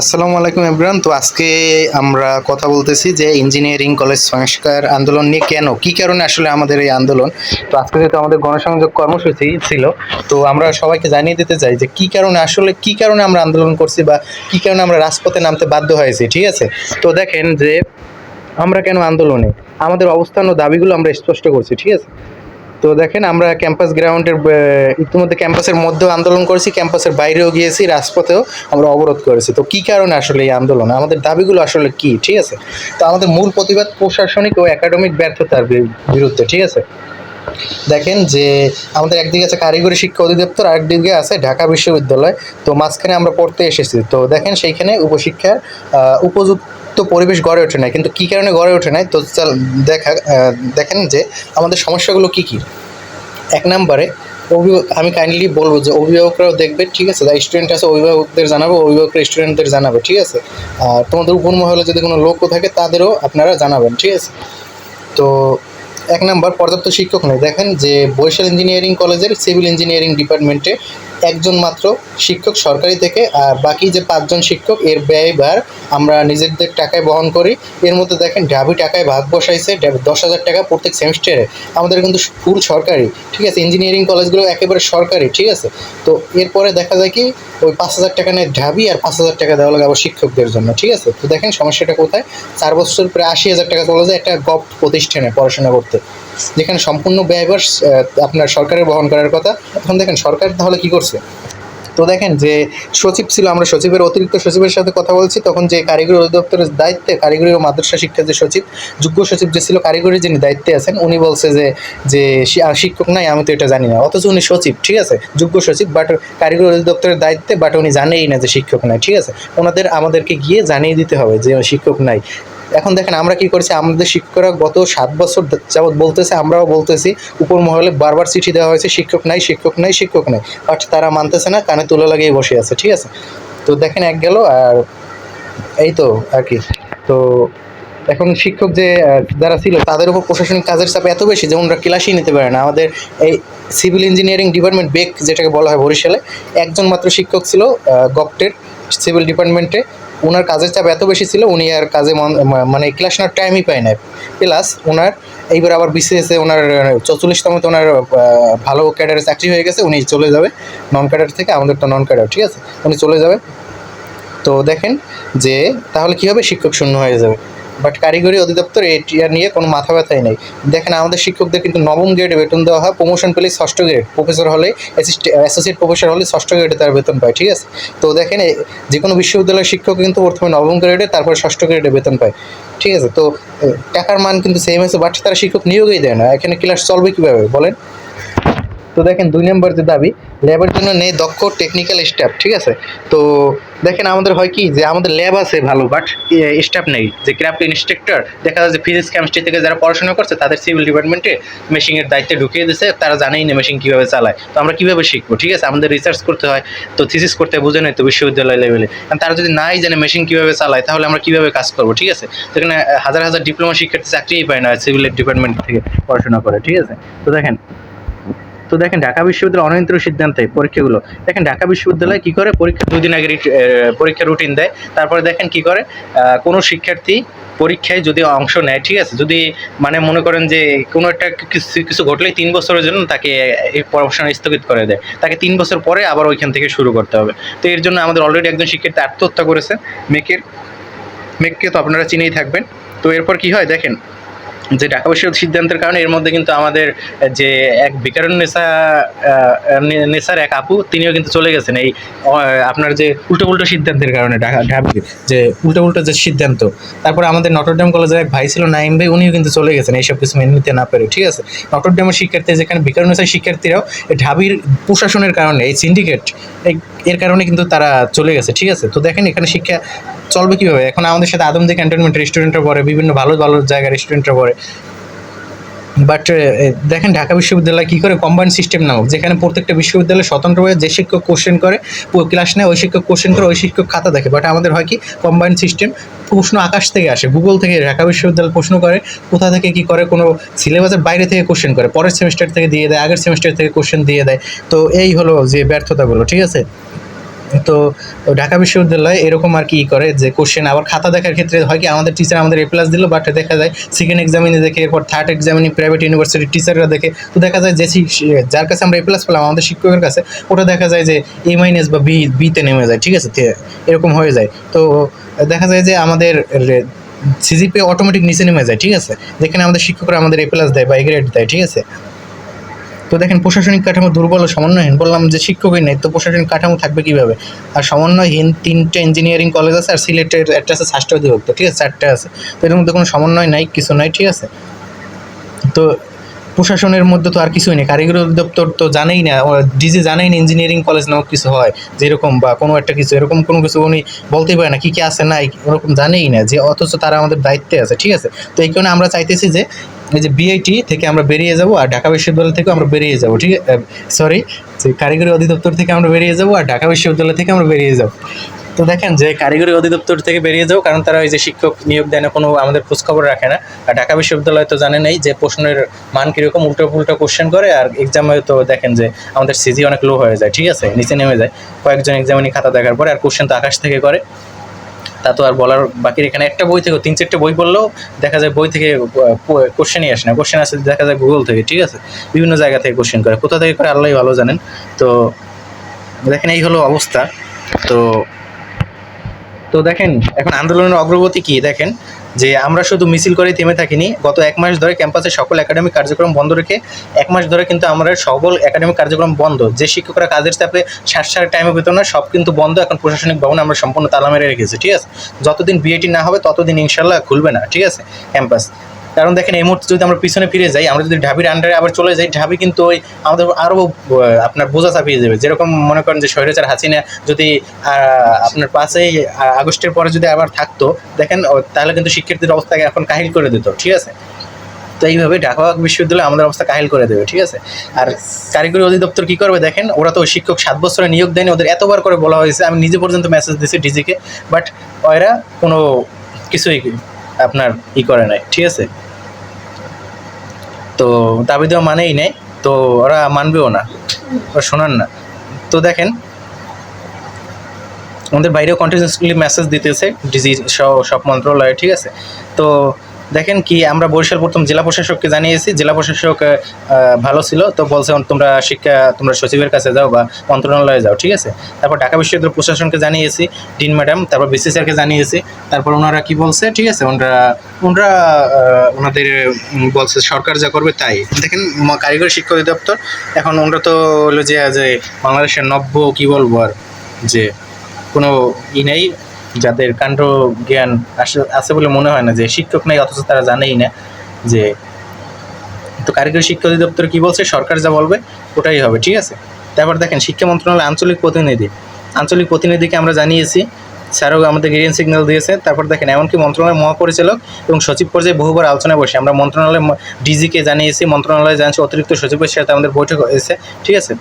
আসসালামু আলাইকুম এভরান তো আজকে আমরা কথা বলতেছি যে ইঞ্জিনিয়ারিং কলেজ সংস্কার আন্দোলন নিয়ে কেন, কি কারণে আসলে আমাদের এই আন্দোলন? তো আজকে যেহেতু আমাদের গণসংযোগ কর্মসূচি ছিল, তো আমরা সবাইকে জানিয়ে দিতে চাই যে কি কারণে আসলে, কি কারণে আমরা আন্দোলন করছি বা কি কারণে আমরা রাজপথে নামতে বাধ্য হয়েছি, ঠিক আছে? তো দেখেন যে আমরা কেন আন্দোলনে, আমাদের অবস্থান ও দাবিগুলো আমরা স্পষ্ট করছি, ঠিক আছে? তো দেখেন আমরা ক্যাম্পাস গ্রাউন্ডের ইতিমধ্যে ক্যাম্পাসের মধ্যেও আন্দোলন করেছি ক্যাম্পাসের বাইরেও গিয়েছি রাজপথেও আমরা অবরোধ করেছি। তো কি কারণে আসলে এই আন্দোলন? আমাদের দাবিগুলো আসলে কি? ঠিক আছে? তো আমাদের মূল প্রতিবাদ প্রশাসনিক ও একাডেমিক ব্যর্থতার বিরুদ্ধে ঠিক আছে? দেখেন যে আমাদের একদিকে আছে কারিগরি শিক্ষা অধিদপ্তর আরেকদিকে আছে ঢাকা বিশ্ববিদ্যালয়। তো মাঝখানে আমরা পড়তে এসেছি। তো দেখেন সেইখানে উপশিক্ষার আহ, উপযুক্ত পরিবেশ গড়ে ওঠে নাই। কিন্তু কী কারণে গড়ে ওঠে নাই? তো চাল, দেখা দেখেন যে আমাদের সমস্যাগুলো কি কি? এক নম্বরে অভিভাবক আমি কাইন্ডলি বলব যে অভিভাবকরাও দেখবে, ঠিক আছে? যারা স্টুডেন্ট আছে, অভিভাবকদের জানাব, অভিভাবকরা স্টুডেন্টদের জানাবে, ঠিক আছে? আর তোমাদের উপর মহলে যদি কোনো লোকও থাকে, তাদেরও আপনারা জানাবেন, ঠিক আছে? তো এক নম্বর, পর্যাপ্ত শিক্ষক নেই। দেখেন যে বরিশাল ইঞ্জিনিয়ারিং কলেজের সিভিল ইঞ্জিনিয়ারিং ডিপার্টমেন্টে একজন মাত্র শিক্ষক সরকারি থেকে, আর বাকি যে পাঁচজন শিক্ষক, এর ব্যয়ভার আমরা নিজেদের টাকায় বহন করি। এর মধ্যে দেখেন, ঢাবি টাকায় ভাগ বসাইছে দশ হাজার টাকা প্রত্যেক সেমিস্টারে। আমাদের কিন্তু ফুল সরকারি, ঠিক আছে? ইঞ্জিনিয়ারিং কলেজগুলো একেবারে সরকারি, ঠিক আছে? তো এরপরে দেখা যায় কি, ওই পাঁচ হাজার টাকা নেয় ঢাবি আর পাঁচ হাজার টাকা দেওয়া লাগে আবার শিক্ষকদের জন্য, ঠিক আছে? তো দেখেন সমস্যাটা কোথায়? চার বছর প্রায় আশি হাজার টাকা চলে যায় একটা গভ প্রতিষ্ঠানে পড়াশোনা করতে। যেখানে সম্পূর্ণ ব্যয়ভার আপনার সরকারের বহন করার কথা। এখন দেখেন, সরকার তাহলে কি করছে? তো দেখেন যে সচিব ছিল, আমরা সচিবের অতিরিক্ত সচিবের সাথে কথা বলছি, তখন যে কারিগরি অধিদপ্তরের দায়িত্বে, কারিগরি ও মাদ্রাসা শিক্ষা যে সচিব, যোগ্য সচিব যে ছিল, কারিগরি যিনি দায়িত্বে আছেন, উনি বলছে যে যে শিক্ষক নাই, আমি তো এটা জানি না। অথচ উনি সচিব, ঠিক আছে? যোগ্য সচিব বাট কারিগরি অধিদপ্তরের দায়িত্বে বাট উনি জানেই না যে শিক্ষক নাই, ঠিক আছে? ওনাদের আমাদেরকে গিয়ে জানিয়ে দিতে হবে যে শিক্ষক নাই। এখন দেখেন আমরা কি করছি, আমাদের শিক্ষকরা গত সাত বছর যাবৎ বলতেছে, আমরাও বলতেছি, উপর মহলে বারবার চিঠি দেওয়া হয়েছে, শিক্ষক নাই শিক্ষক নাই শিক্ষক নাই। বাট তারা মানতেছে না, কানে তুলে লাগিয়ে বসে আছে, ঠিক আছে? তো দেখেন এক গেল আর এই তো আর কি। তো এখন শিক্ষক যে যারা ছিল, তাদের উপর প্রশাসনিক কাজের চাপ এত বেশি যে ওনারা ক্লাসই নিতে পারে না। আমাদের এই সিভিল ইঞ্জিনিয়ারিং ডিপার্টমেন্ট, বেক যেটাকে বলা হয় বরিশালে, একজন মাত্র শিক্ষক ছিল গভটের সিভিল ডিপার্টমেন্টে। ওনার কাজের চাপ এত বেশি ছিল, উনি আর কাজে মন- ক্লাস নেওয়ার টাইমই পায় না প্লাস ওনার এইবার আবার বিসিএসে ওনার চৌচল্লিশতমতে ওনার ভালো ক্যাডারে চাকরি হয়ে গেছে, উনি চলে যাবে নন ক্যাডার থেকে, আমাদের তো নন ক্যাডার ঠিক আছে? উনি চলে যাবে। তো দেখেন যে, তাহলে কী হবে? শিক্ষক শূন্য হয়ে যাবে। বাট কারিগরি অধিদপ্তর এটা নিয়ে কোনো মাথা ব্যথাই নেই। দেখেন, আমাদের শিক্ষকদের কিন্তু নবম গ্রেডে বেতন দেওয়া হয় প্রমোশন পেলে ষষ্ঠ গ্রেড প্রফেসর হলে অ্যাসোসিয়েট প্রফেসর হলে ষষ্ঠ গ্রেডে তার বেতন পায়, ঠিক আছে? তো দেখেন যে কোনো বিশ্ববিদ্যালয়ের শিক্ষক কিন্তু প্রথমে নবম গ্রেডে তারপর ষষ্ঠ গ্রেডে বেতন পায়, ঠিক আছে? তো টাকার মান কিন্তু সেম আছে বাট তারা শিক্ষক নিয়োগই দেয় না। এখানে ক্লাস চলবে কীভাবে, বলেন? তো দেখেন দুই নম্বর যে দাবি, ল্যাবের জন্য নেই দক্ষ টেকনিক্যাল স্টাফ ঠিক আছে? তো দেখেন আমাদের হয় কি যে আমাদের ল্যাব আছে ভালো বাট স্টাফ নেই। যে ক্রাফট ইনস্ট্রাক্টর দেখা যায় যে ফিজিক্স কেমিস্ট্রি থেকে যারা পড়াশোনা করছে, তাদের সিভিল ডিপার্টমেন্টে মেশিনের দায়িত্বে ঢুকিয়ে দিয়েছে তারা জানেই না মেশিন কীভাবে চালায়। তো আমরা কীভাবে শিখব, ঠিক আছে? আমাদের রিসার্চ করতে হয়, তো থিসিস করতে বুঝে নেই তো বিশ্ববিদ্যালয় লেভেলে কারণ তারা যদি নাই জানে মেশিন কীভাবে চালায়, তাহলে আমরা কীভাবে কাজ করব, ঠিক আছে? সেখানে হাজার হাজার ডিপ্লোমা শিক্ষার্থী চাকরিই পায় না সিভিল ডিপার্টমেন্ট থেকে পড়াশোনা করে, ঠিক আছে? তো দেখেন তো দেখেন, ঢাকা বিশ্ববিদ্যালয় অনিয়ন্ত্রিত সিদ্ধান্তে পরীক্ষাগুলো। দেখেন, ঢাকা বিশ্ববিদ্যালয় কি করে? পরীক্ষা দুই দিন আগে পরীক্ষা রুটিন দেয়। তারপরে দেখেন কি করে? কোনো শিক্ষার্থী পরীক্ষায় যদি অংশ নেয়, ঠিক আছে? যদি মানে মনে করেন যে কোনো একটা কিছু ঘটলেই তিন বছরের জন্য তাকে পড়াশোনা স্থগিত করে দেয়। তাকে তিন বছর পরে আবার ওইখান থেকে শুরু করতে হবে। তো এর জন্য আমাদের অলরেডি একজন শিক্ষার্থী আত্মহত্যা করেছে মেকের মেককে তো আপনারা চিনেই থাকবেন। তো এরপর কি হয়? দেখেন যে ঢাকা বিশ্ববিদ্যালয়ের সিদ্ধান্তের কারণে এর মধ্যে কিন্তু আমাদের যে এক বিকারণ নেশা নেশার এক আপু, তিনিও কিন্তু চলে গেছেন। এই আপনার যে উল্টো উল্টো সিদ্ধান্তের কারণে ঢাকা যে উল্টো উল্টো যে সিদ্ধান্ত। তারপরে আমাদের নটরডেম কলেজের এক ভাই ছিল, নাইম ভাই, উনিও কিন্তু চলে গেছেন। এইসব কিছু মেনে নিতে না পেরে, ঠিক আছে? নটরডেমের শিক্ষার্থী, যেখানে বিকারণ নেশার শিক্ষার্থীরাও ঢাবির প্রশাসনের কারণে, এই সিন্ডিকেট এর কারণে কিন্তু তারা চলে গেছে, ঠিক আছে? তো দেখেন এখানে শিক্ষা চলবে কীভাবে? এখন আমাদের সাথে আদম আদমদি ক্যান্টনমেন্ট রেস্টুরেন্টরা পড়ে, বিভিন্ন ভালো ভালো জায়গায় রেস্টুরেন্টরা পড়ে। বাট দেখেন ঢাকা বিশ্ববিদ্যালয় কী করে কম্বাইন সিস্টেম নামক, যেখানে প্রত্যেকটা বিশ্ববিদ্যালয় স্বতন্ত্রভাবে যে শিক্ষক কোশ্চেন করে ক্লাস নেয়, ওই শিক্ষক কোশ্চেন করে, ওই শিক্ষক খাতা দেখে। বাট আমাদের হয় কি কম্বাইন সিস্টেম প্রশ্ন আকাশ থেকে আসে গুগল থেকে ঢাকা বিশ্ববিদ্যালয় প্রশ্ন করে, কোথা থেকে কি করে কোনো সিলেবাসের বাইরে থেকে কোশ্চেন করে, পরের সেমিস্টার থেকে দিয়ে দেয়, আগের সেমিস্টার থেকে কোশ্চেন দিয়ে দেয়। তো এই হলো যে ব্যর্থতাগুলো ঠিক আছে? তো ঢাকা বিশ্ববিদ্যালয় এরকম আর কি করে যে কোশ্চেন আবার খাতা দেখার ক্ষেত্রে হয় কি, আমাদের টিচার আমাদের এ প্লাস দিল বাট দেখা যায় সেকেন্ড এক্সামিনে দেখে, এরপর থার্ড এক্সামিনে প্রাইভেট ইউনিভার্সিটির টিচাররা দেখে। তো দেখা যায় যে যার কাছে আমরা এ প্লাস পেলাম, আমাদের শিক্ষকের কাছে, ওটা দেখা যায় যে এ মাইনাস বা বি বিতে নেমে যায়, ঠিক আছে? এরকম হয়ে যায়। তো দেখা যায় যে আমাদের সিজিপি অটোমেটিক নিচে নেমে যায়, ঠিক আছে? যেখানে আমাদের শিক্ষকরা আমাদের এ প্লাস দেয় বা এ গ্রেড দেয়, ঠিক আছে? তো দেখেন, প্রশাসনিক কাঠামো দুর্বল ও সমন্বয়হীন। বললাম যে শিক্ষকই নেই, তো প্রশাসনিক কাঠামো থাকবে কীভাবে? আর সমন্বয়হীন তিনটে ইঞ্জিনিয়ারিং কলেজ আছে, আর সিলেটের একটা আছে স্বাস্থ্য অধিদপ্তর ঠিক আছে? চারটে আছে। তো এর মধ্যে কোনো সমন্বয় নাই, কিছু নাই, ঠিক আছে? তো প্রশাসনের মধ্যে তো আর কিছুই নেই। কারিগরি অধিদপ্তর তো জানেই না ডিজি জানেই না ইঞ্জিনিয়ারিং কলেজ নামক কিছু হয় যেরকম বা কোনো একটা কিছু, এরকম কোনো কিছু উনি বলতেই পারে না, কী কী আছে নাই, ওরকম জানেই না যে, অথচ তারা আমাদের দায়িত্বে আছে, ঠিক আছে? তো এই কারণে আমরা চাইতেছি যে এই যে বিআইটি থেকে আমরা বেরিয়ে যাব আর ঢাকা বিশ্ববিদ্যালয় থেকে আমরা বেরিয়ে যাব, ঠিক সরি যে কারিগরি অধিদপ্তর থেকে আমরা বেরিয়ে যাব আর ঢাকা বিশ্ববিদ্যালয় থেকে আমরা বেরিয়ে যাব। তো দেখেন যে কারিগরি অধিদপ্তর থেকে বেরিয়ে যাও কারণ তারা ওই যে শিক্ষক নিয়োগ দেয় না, কোনো আমাদের খোঁজখবর রাখে না। আর ঢাকা বিশ্ববিদ্যালয় তো জানে নেই যে প্রশ্নের মান কীরকম উল্টো পুল্টো কোশ্চেন করে আর এক্সামে তো দেখেন যে আমাদের সিজি অনেক লো হয়ে যায়, ঠিক আছে, নিচে নেমে যায়। কয়েকজন এক্সামিনি খাতা দেখার পরে আর কোশ্চেন তো আকাশ থেকে করে। তা তো আর বলার বাকি এখানে একটা বই থেকে তিন চারটে বই পড়লেও দেখা যায় বই থেকে কোশ্চেনই আসে না। কোশ্চেন আসে, দেখা যায় গুগল থেকে, ঠিক আছে? বিভিন্ন জায়গা থেকে কোশ্চেন করে। কোথা থেকে করে আল্লাহ ভালো জানেন। তো দেখেন, এই হলো অবস্থা। তো তো দেখেন, এখন আন্দোলনের অগ্রগতি কি? দেখেন যে আমরা শুধু মিছিল করে থেমে থাকিনি, গত এক মাস ধরে ক্যাম্পাসে সকল একাডেমিক কার্যক্রম বন্ধ রেখে এক মাস ধরে কিন্তু আমরা সকল একাডেমিক কার্যক্রম বন্ধ। যে শিক্ষকরা কাজের চাপে সাত সার টাইমে পেত না, সব কিন্তু বন্ধ। এখন প্রশাসনিক ভবনে আমরা সম্পূর্ণ তালা মেরে রেখেছি, ঠিক আছে? যতদিন বিএটি না হবে, ততদিন ইনশাল্লাহ খুলবে না, ঠিক আছে? ক্যাম্পাস। কারণ দেখেন, এই মুহূর্তে যদি আমরা পিছনে ফিরে যাই, আমরা যদি ঢাবির আন্ডারে আবার চলে যাই, ঢাবি কিন্তু ওই আমাদের আরও আপনার বোঝা চাপিয়ে যাবে। যেরকম মনে করেন যে স্বৈরাচার হাসিনা যদি আপনার পাশেই আগস্টের পরে যদি আবার থাকতো, দেখেন তাহলে কিন্তু শিক্ষার্থীর অবস্থাকে এখন কাহিল করে দিত, ঠিক আছে? তো এইভাবে ঢাকা বিশ্ববিদ্যালয় আমাদের অবস্থা কাহিল করে দেবে, ঠিক আছে? আর কারিগরি অধিদপ্তর কি করবে দেখেন, ওরা তো শিক্ষক সাত বছরে নিয়োগ দেয়নি, ওদের এতবার করে বলা হয়েছে, আমি নিজে পর্যন্ত মেসেজ দিয়েছি ডিজিকে বাট ওরা কোনো কিছুই আপনার ই করে নাই, ঠিক আছে? তো দাবি দেওয়া মানেই নেই, তো ওরা মানবেও না, ওরা শোনান না। তো দেখেন, আমাদের বাইরেও কন্টিনিউসলি মেসেজ দিতেছে ডিজিজ সব মন্ত্রণালয়ে, ঠিক আছে? তো দেখেন কি, আমরা বরিশাল প্রথম জেলা প্রশাসককে জানিয়েছি, জেলা প্রশাসক ভালো ছিল, তো বলছে, তোমরা শিক্ষা, তোমরা সচিবের কাছে যাও বা মন্ত্রণালয়ে যাও, ঠিক আছে? তারপর ঢাকা বিশ্ববিদ্যালয় প্রশাসনকে জানিয়েছি, ডিন ম্যাডাম, তারপর বিসি স্যারকে জানিয়েছি, তারপর ওনারা কি বলছে, ঠিক আছে? ওনারা ওনারা ওনাদের বলছে, সরকার যা করবে তাই। দেখেন কারিগরি শিক্ষা অধিদপ্তর, এখন ওনারা তো হলো যে বাংলাদেশের নব্য, কি বলব আর, যে কোনো ই নেই যাদের কাণ্ড জ্ঞান আছে বলে মনে হয় না যে শিক্ষক নেই, অথচ তারা জানেই না যে তো কারিগরি শিক্ষা অধিদপ্তর কি বলছে? সরকার যা বলবে, ওটাই হবে, ঠিক আছে? তারপর দেখেন, শিক্ষা মন্ত্রণালয় আঞ্চলিক প্রতিনিধি। আঞ্চলিক প্রতিনিধিকে আমরা জানিয়েছি, স্যারও আমাদের গ্রিন সিগন্যাল দিয়েছে। তারপর দেখেন, এমনকি মন্ত্রণালয়ের মহাপরিচালক এবং সচিব পর্যায়ে বহুবার আলোচনায় বসে আমরা মন্ত্রণালয় ডিজিকে জানিয়েছি, মন্ত্রণালয়ে জানিয়েছি, অতিরিক্ত সচিবের সাথে আমাদের বৈঠক হয়েছে, ঠিক আছে?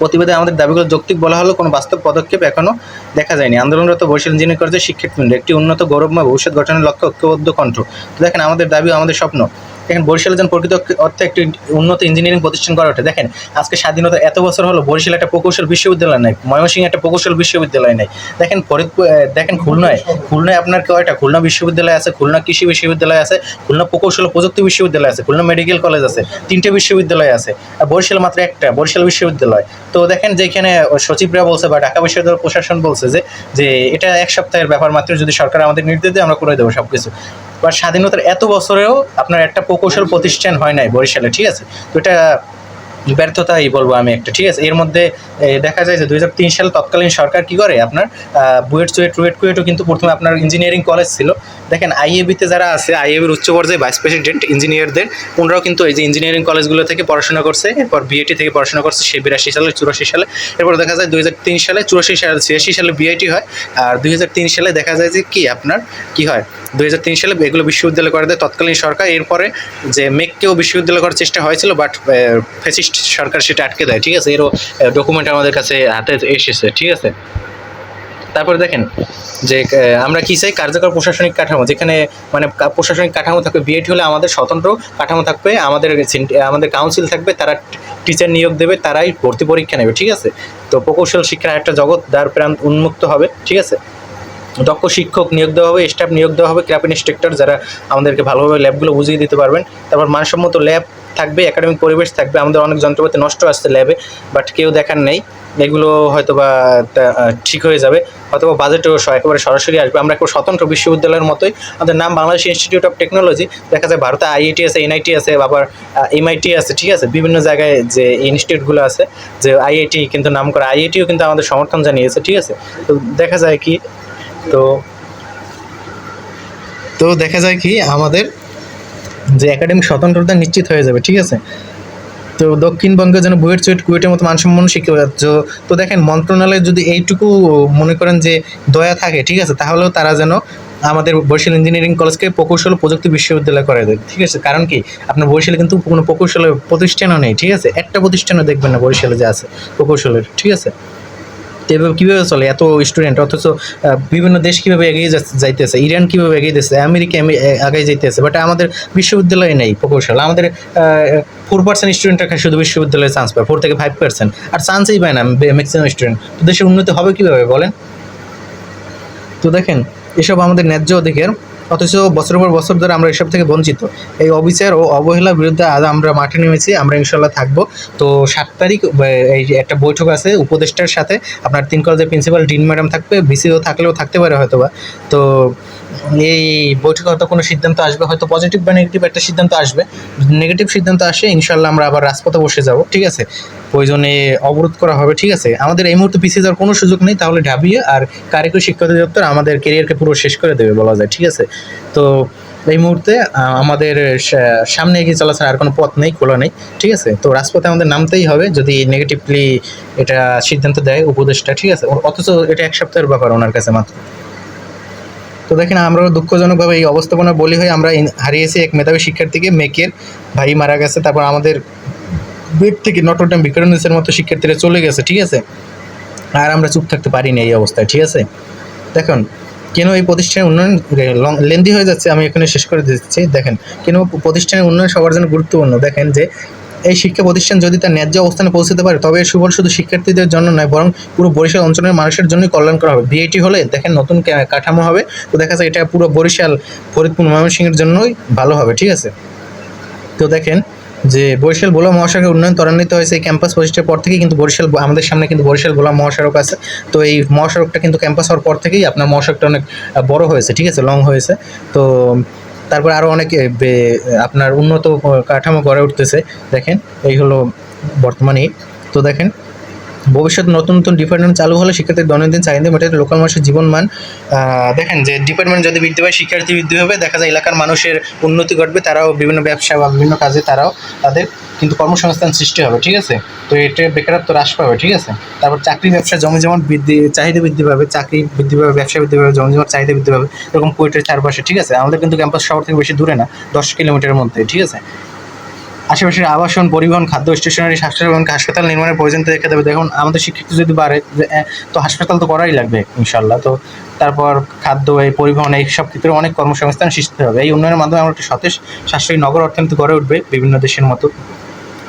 প্রতিবেদনে আমাদের দাবিগুলো যৌক্তিক বলা হলো কোনো বাস্তব পদক্ষেপ এখনও দেখা যায়নি। আন্দোলনরত বরিশাল ইঞ্জিনিয়ারিং কলেজের শিক্ষার্থীবৃন্দ, একটি উন্নত গৌরবময় ভবিষ্যৎ গঠনের লক্ষ্যে ঐক্যবদ্ধ কণ্ঠ। দেখেন, আমাদের দাবি আমাদের স্বপ্ন। দেখেন, বরিশালে যেন প্রকৃত অর্থে একটি উন্নত ইঞ্জিনিয়ারিং প্রতিষ্ঠান করা ওঠে। দেখেন, আজকে স্বাধীনতা এত বছর হলো, বরিশাল একটা প্রকৌশল বিশ্ববিদ্যালয় নাই, ময়মনসিংহ একটা প্রকৌশল বিশ্ববিদ্যালয় নাই। দেখেন ফরিদপুর দেখেন খুলনায় খুলনায় আপনার কয়টা? খুলনা বিশ্ববিদ্যালয় আছে, খুলনা কৃষি বিশ্ববিদ্যালয় আছে, খুলনা প্রকৌশল প্রযুক্তি বিশ্ববিদ্যালয় আছে, খুলনা মেডিকেল কলেজ আছে, তিনটে বিশ্ববিদ্যালয় আছে, আর বরিশাল মাত্র একটা, বরিশাল বিশ্ববিদ্যালয়। তো দেখেন যে এখানে সচিবরা বলছে বা ঢাকা বিশ্ববিদ্যালয় প্রশাসন বলছে যে যে এটা এক সপ্তাহের ব্যাপার মাত্র, যদি সরকার আমাদের নির্দেশ দেয়, আমরা করে দেবো সব কিছু বা স্বাধীনতার এত বছরেও আপনার একটা প্রকৌশল প্রতিষ্ঠান হয় নাই বরিশালে, ঠিক আছে? তো এটা ব্যর্থতাই বলব আমি একটা, ঠিক আছে? এর মধ্যে দেখা যায় যে দু হাজার তিন সালে তৎকালীন সরকার কি করে আপনার বুয়েট চুয়েট রুয়েট, কুয়েটও কিন্তু প্রথমে আপনার ইঞ্জিনিয়ারিং কলেজ ছিল। দেখেন আইএবিতে যারা আছে আইএবির উচ্চ পর্যায়ে ভাইস প্রেসিডেন্ট ইঞ্জিনিয়ারদের ওনারাও কিন্তু এই যে ইঞ্জিনিয়ারিং কলেজগুলো থেকে পড়াশোনা করছে, এরপর বিআইটি থেকে পড়াশোনা করছে সে বিরাশি সালে, চুরাশি সালে। এরপর দেখা যায় দুই হাজার তিন সালে, চুরাশি সালে, ছিয়াশি সালে বিআইটি হয়, আর দুই হাজার তিন সালে দেখা যায় যে কি আপনার, কি হয়? দুই হাজার তিন সালে এগুলো বিশ্ববিদ্যালয় করে দেয় তৎকালীন সরকার, এরপরে যে মেককেও বিশ্ববিদ্যালয় করার চেষ্টা হয়েছিল বাট ফেসিস্ট সরকার সেটা আটকে দেয়, ঠিক আছে? এরও ডকুমেন্ট আমাদের কাছে হাতে এসেছে, ঠিক আছে? তারপরে দেখেন যে আমরা কি চাই? কার্যকর প্রশাসনিক কাঠামো, যেখানে মানে প্রশাসনিক কাঠামো থাকবে বিএড হলে আমাদের স্বতন্ত্র কাঠামো থাকবে, আমাদের আমাদের কাউন্সিল থাকবে, তারা টিচার নিয়োগ দেবে, তারাই ভর্তি পরীক্ষা নেবে, ঠিক আছে? তো প্রকৌশল শিক্ষার একটা জগৎ, দ্বার প্রান্ত উন্মুক্ত হবে, ঠিক আছে? দক্ষ শিক্ষক নিয়োগ দেওয়া হবে স্টাফ নিয়োগ দেওয়া হবে ক্র্যাপ ইনস্ট্রাক্টর যারা আমাদেরকে ভালোভাবে ল্যাবগুলো বুঝিয়ে দিতে পারবেন। তারপর মানসম্মত ল্যাব থাকবে একাডেমিক পরিবেশ থাকবে, আমাদের অনেক যন্ত্রপাতি নষ্ট আসছে ল্যাবে বাট কেউ দেখার নেই। এগুলো হয়তো বা ঠিক হয়ে যাবে হয়তো বা বাজেটও একেবারে সরাসরি আসবে। আমরা একটা স্বতন্ত্র বিশ্ববিদ্যালয়ের মতোই, আমাদের নাম বাংলাদেশ ইনস্টিটিউট অফ টেকনোলজি দেখা যায় ভারতে আইআইটি আছে এনআইটি আছে, আবার এমআইটি আছে, ঠিক আছে? বিভিন্ন জায়গায় যে ইনস্টিটিউটগুলো আছে, যে আইআইটি কিন্তু নাম করা আইআইটিও কিন্তু আমাদের সমর্থন জানিয়েছে, ঠিক আছে? তো দেখা যায় কি, তো তো দেখা যায় কি, আমাদের যে একাডেমিক স্বতন্ত্রতা নিশ্চিত হয়ে যাবে, ঠিক আছে? তো দক্ষিণবঙ্গে যেন বুয়েট চুয়েট কুয়েটের মতো মানসম্পন্ন শিক্ষা তো- তো দেখেন, মন্ত্রণালয় যদি এইটুকু মনে করেন যে দয়া থাকে, ঠিক আছে, তাহলেও তারা যেন আমাদের বরিশাল ইঞ্জিনিয়ারিং কলেজকে প্রকৌশল প্রযুক্তি বিশ্ববিদ্যালয় করে দেয়, ঠিক আছে? কারণ কি, আপনার বরিশালে কিন্তু কোনো প্রকৌশলের প্রতিষ্ঠানও নেই, ঠিক আছে? একটা প্রতিষ্ঠানও দেখবেন না বরিশালে যে আছে, প্রকৌশলের, ঠিক আছে? তো এভাবে কীভাবে চলে? এত স্টুডেন্ট অথচ বিভিন্ন দেশ কীভাবে এগিয়ে যাইতেছে? ইরান কীভাবে এগিয়ে যাচ্ছে? আমেরিকা আগে যাইতেছে? বাট আমাদের বিশ্ববিদ্যালয়ে নেই প্রকৌশল। আমাদের ফোর পার্সেন্ট স্টুডেন্টরা শুধু বিশ্ববিদ্যালয়ে চান্স পায় ফোর থেকে ফাইভ পার্সেন্ট আর চান্সই পায় না ম্যাক্সিমাম স্টুডেন্ট তো দেশের উন্নতি হবে কীভাবে বলেন? তো দেখেন, এসব আমাদের ন্যায্য অধিকার। অথচ বছরের পর বছর ধরে আমরা এসব থেকে বঞ্চিত। এই অবিচার ও অবহেলার বিরুদ্ধে আজ আমরা মাঠে নেমেছি, আমরা ইনশাল্লাহ থাকব। তো সাত তারিখ এই একটা বৈঠক আছে উপদেষ্টার সাথে। আপনার তিন কলেজের প্রিন্সিপাল ডিন ম্যাডাম থাকবে বিসিও থাকলেও থাকতে পারে হয়তোবা। তো এই বৈঠকে হয়তো কোনো সিদ্ধান্ত আসবে, হয়তো পজিটিভ বা নেগেটিভ একটা সিদ্ধান্ত আসবে। নেগেটিভ সিদ্ধান্ত আসে ইনশাল্লাহ আমরা আবার রাজপথে বসে যাব, ঠিক আছে? প্রয়োজনে অবরোধ করা হবে, ঠিক আছে? আমাদের এই মুহূর্তে পিছিয়ে যাওয়ার কোনো সুযোগ নেই, তাহলে ঢাবিয়ে আর কারিগরি শিক্ষা অধিদপ্তর আমাদের কেরিয়ারকে পুরো শেষ করে দেবে বলা যায়, ঠিক আছে? তো এই মুহূর্তে আমাদের সামনে এগিয়ে চলা আর কোনো পথ নেই, খোলা নেই, ঠিক আছে? তো রাজপথে আমাদের নামতেই হবে, যদি নেগেটিভলি এটা সিদ্ধান্ত দেয় উপদেশটা ঠিক আছে? অথচ এটা এক সপ্তাহের ব্যাপার ওনার কাছে মাত্র। তো দেখেন আমরাও দুঃখজনকভাবে এই অবস্থাপনা বলি হয়ে আমরা হারিয়েছি এক মেধাবী শিক্ষার্থীকে মেকের ভাই মারা গেছে, তারপর আমাদের বেড থেকে নটরডাম বিকরণেসের মতো শিক্ষার্থীরা চলে গেছে, ঠিক আছে? আর আমরা চুপ থাকতে পারিনি এই অবস্থায়, ঠিক আছে? দেখুন, কেন এই প্রতিষ্ঠানের উন্নয়ন লং লেন্দি হয়ে যাচ্ছে, আমি এখানে শেষ করে দিচ্ছি। দেখেন, কেন প্রতিষ্ঠানের উন্নয়ন সবার জন্য গুরুত্বপূর্ণ? দেখেন যে এই শিক্ষা প্রতিষ্ঠান যদি তার ন্যায্য অবস্থানে পৌঁছতে পারে, তবে সুফল শুধু শিক্ষার্থীদের জন্য নয়, বরং পুরো বরিশাল অঞ্চলের মানুষের জন্যই কল্যাণ করা হবে বিআইটি হলে দেখেন নতুন কাঠামো হবে। তো দেখা যায় এটা পুরো বরিশাল ফরিদপুর ময়মনসিংহের জন্যই ভালো হবে, ঠিক আছে? তো দেখেন যে বরিশাল ভোলা মহাসড়কের উন্নয়ন ত্বরান্বিত হয়েছে এই ক্যাম্পাস প্রতিষ্ঠার পর থেকেই, কিন্তু বরিশাল আমাদের সামনে কিন্তু বরিশাল ভোলা মহাসড়ক আছে। তো এই মহাসড়কটা কিন্তু ক্যাম্পাস হওয়ার পর থেকেই আপনার মহাসড়কটা অনেক বড় হয়েছে, ঠিক আছে? লং হয়েছে। তো তারপর আরও অনেক আপনার উন্নত কাঠামো গড়ে উঠতেছে। দেখেন এই হলো বর্তমানে তো দেখেন ভবিষ্যতে নতুন নতুন ডিপার্টমেন্ট চালু হলে শিক্ষার্থীর দৈনন্দিন চাহিদা মেটাতে লোকাল মানুষের জীবনমান দেখেন যে ডিপার্টমেন্ট যদি বৃদ্ধি পায়, শিক্ষার্থী বৃদ্ধি হবে, দেখা যায় এলাকার মানুষের উন্নতি ঘটবে, তারাও বিভিন্ন ব্যবসা বা বিভিন্ন কাজে তারাও তাদের কিন্তু কর্মসংস্থান সৃষ্টি হবে, ঠিক আছে? তো এটা বেকারত্ব হ্রাস পাবে, ঠিক আছে? তারপর চাকরি ব্যবসা জমি যেমন বৃদ্ধি, চাহিদা বৃদ্ধি পাবে, চাকরি বৃদ্ধি পাবে, ব্যবসা বৃদ্ধি পাবে, জমি জমার চাহিদা বৃদ্ধি পাবে, এরকম কুয়েটের চারপাশে, ঠিক আছে? আমাদের কিন্তু ক্যাম্পাস শহর থেকে বেশি দূরে না, দশ কিলোমিটারের মধ্যে ঠিক আছে? আশেপাশের আবাসন, পরিবহন, খাদ্য, স্টেশনারি স্বাস্থ্য এবং হাসপাতাল নির্মাণের প্রয়োজন দেখে দেবে দেখুন, আমাদের শিক্ষিত যদি বাড়ে তো হাসপাতাল তো করাই লাগবে, ইনশাল্লাহ। তো তারপর খাদ্য, এই পরিবহন, এই সব ক্ষেত্রে অনেক কর্মসংস্থান সৃষ্টি হবে। এই উন্নয়নের মাধ্যমে আমরা একটা সতেজ, সাশ্রয়ী নগর অর্থনীতি গড়ে উঠবে, বিভিন্ন দেশের মতো।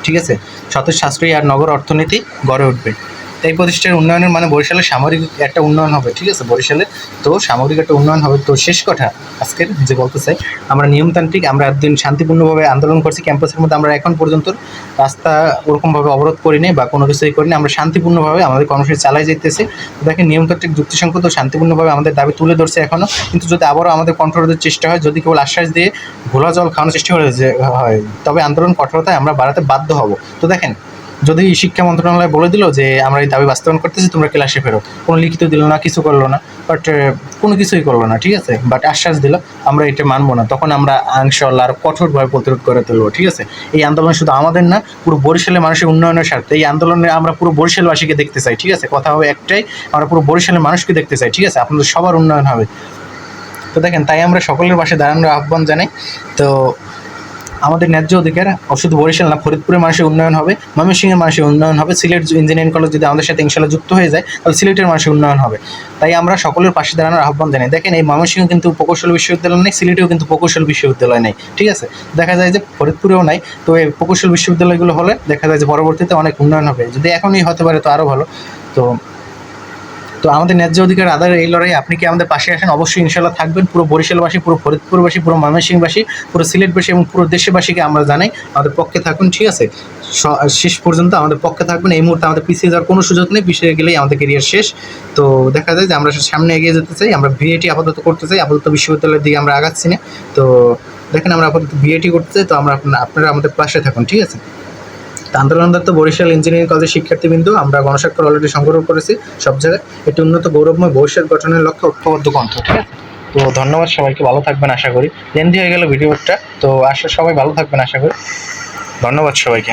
ঠিক আছে? সতেজ, সাশ্রয়ী আর নগর অর্থনীতি গড়ে উঠবে। এই প্রতিষ্ঠানের উন্নয়নের মানে বরিশালের সামরিক একটা উন্নয়ন হবে, ঠিক আছে? বরিশালে তো সামরিক একটা উন্নয়ন হবে। তো শেষ কথা আজকের যে বলতে চাই, আমরা নিয়মতান্ত্রিক, আমরা একদিন শান্তিপূর্ণভাবে আন্দোলন করছি ক্যাম্পাসের মধ্যে, আমরা এখন পর্যন্ত রাস্তা ওরকমভাবে অবরোধ করিনি বা কোনো কিছুই করিনি, আমরা শান্তিপূর্ণভাবে আমাদের কর্মসূচি চালাই যেতেছি দেখেন, নিয়মতান্ত্রিক, যুক্তিসঙ্গত ও শান্তিপূর্ণভাবে আমাদের দাবি তুলে ধরছে এখনও কিন্তু যদি আবারও আমাদের কণ্ঠরোধের চেষ্টা হয়, যদি কেবল আশ্বাস দিয়ে ঘোলা জল খাওয়ানোর চেষ্টা করে হয়, তবে আন্দোলন কঠোরতায় আমরা বাড়াতে বাধ্য হব। তো দেখেন যদি শিক্ষা মন্ত্রণালয় বলে দিল যে, আমরা এই দাবি বাস্তবায়ন করতেছি, তোমরা ক্লাসে ফেরো। কোনো লিখিত দিল না, কিছু করল না বাট কোনো কিছুই করল না, ঠিক আছে? বাট আশ্বাস দিল, আমরা এটা মানবো না। তখন আমরা ইনশাল্লাহ আর কঠোরভাবে প্রতিরোধ করে তুলবো, ঠিক আছে? এই আন্দোলন শুধু আমাদের না, পুরো বরিশালের মানুষের উন্নয়নের স্বার্থে এই আন্দোলনে আমরা পুরো বরিশালবাসীকে দেখতে চাই, ঠিক আছে? কথা হবে একটাই, আমরা পুরো বরিশালের মানুষকে দেখতে চাই, ঠিক আছে? আপনাদের সবার উন্নয়ন হবে। তো দেখেন, তাই আমরা সকলের পাশে দাঁড়ানোর আহ্বান জানাই। তো আমাদের ন্যায্য অধিকার শুধু বরিশাল না, ফরিদপুরের মানুষের উন্নয়ন হবে, ময়মনসিংহের মানুষের উন্নয়ন হবে, সিলেট ইঞ্জিনিয়ারিং কলেজ যদি আমাদের সাথে ইনশাল্লাহ যুক্ত হয়ে যায়, তাহলে সিলেটের মানুষের উন্নয়ন হবে। তাই আমরা সকলের পাশে দাঁড়ানোর আহ্বান জানাই। দেখেন, এই ময়মনসিংহ কিন্তু প্রকৌশল বিশ্ববিদ্যালয় নেই, সিলেটেও কিন্তু প্রকৌশল বিশ্ববিদ্যালয় নেই, ঠিক আছে? দেখা যায় যে ফরিদপুরেও নাই, তো এই প্রকৌশল বিশ্ববিদ্যালয়গুলো হলে দেখা যায় যে পরবর্তীতে অনেক উন্নয়ন হবে। যদি এখনই হতে পারে, তো আরও ভালো। তো তো আমাদের ন্যায্য অধিকার, আদায়ের এই লড়াই আপনি কি আমাদের পাশে আসেন? অবশ্যই ইনশাল্লাহ থাকবেন। পুরো বরিশালবাসী, পুরো ফরিদপুরবাসী, পুরো ময়মনসিংহবাসী, পুরো সিলেটবাসী এবং পুরো দেশবাসীকে আমরা জানাই, আমাদের পক্ষে থাকুন, ঠিক আছে? শেষ পর্যন্ত আমাদের পক্ষে থাকবেন এই মুহূর্তে আমাদের পিছিয়ে যাওয়ার কোনো সুযোগ নেই, পিছিয়ে গেলেই আমাদের কেরিয়ার শেষ। তো দেখা যায় যে আমরা সামনে এগিয়ে যেতে চাই, আমরা বিএটি আপাতত করতে চাই, আপাতত বিশ্ববিদ্যালয়ের দিকে আমরা আগাচ্ছি না। তো দেখেন আমরা আপাতত বিএটি করতে চাই, তো আমরা আপনারা আমাদের পাশে থাকুন, ঠিক আছে? তো দত্ত বরিশাল ইঞ্জিনিয়ারিং কলেজের শিক্ষার্থীবৃন্দ, আমরা গণস্বাক্ষর অলরেডি সংগ্রহ করেছি সব জায়গায়। একটি উন্নত গৌরবময় ভবিষ্যৎ গঠনের লক্ষ্যে ঐক্যবদ্ধ কণ্ঠ, ঠিক আছে? তো ধন্যবাদ, সবাইকে ভালো থাকবেন, আশা করি। লেন্দি হয়ে গেল ভিডিওটা তো আসলে সবাই ভালো থাকবেন, আশা করি। ধন্যবাদ সবাইকে।